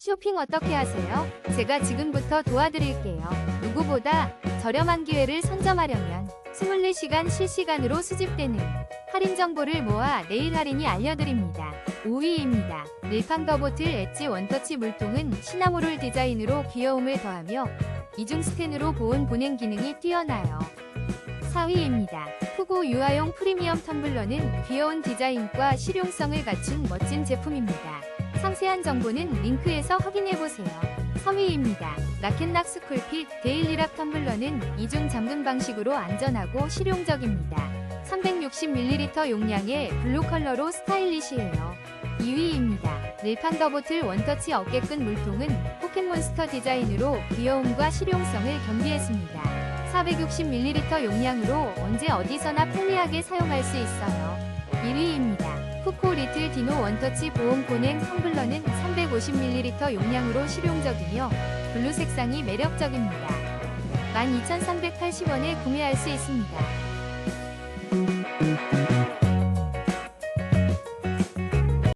쇼핑 어떻게 하세요? 제가 지금부터 도와드릴게요. 누구보다 저렴한 기회를 선점하려면 24시간 실시간으로 수집되는 할인 정보를 모아 내일 할인이 알려드립니다. 5위입니다. 릴팡 더보틀 엣지 원터치 물통은 시나모롤 디자인으로 귀여움을 더하며 이중 스텐으로 보온 보냉 기능이 뛰어나요. 4위입니다. 푸고 유아용 프리미엄 텀블러는 귀여운 디자인과 실용성을 갖춘 멋진 제품입니다. 상세한 정보는 링크에서 확인해보세요. 3위입니다. 라켓락 스쿨핏 데일리락 텀블러는 이중 잠금 방식으로 안전하고 실용적입니다. 360ml 용량의 블루 컬러로 스타일리시해요. 2위입니다. 릴판 더 보틀 원터치 어깨끈 물통은 포켓몬스터 디자인으로 귀여움과 실용성을 겸비했습니다. 460ml 용량으로 언제 어디서나 편리하게 사용할 수 있어요. 1위입니다. 푸코 리틀 디노 원터치 보온 보냉 텀블러는 350ml 용량으로 실용적이며 블루 색상이 매력적입니다. 12,380원에 구매할 수 있습니다.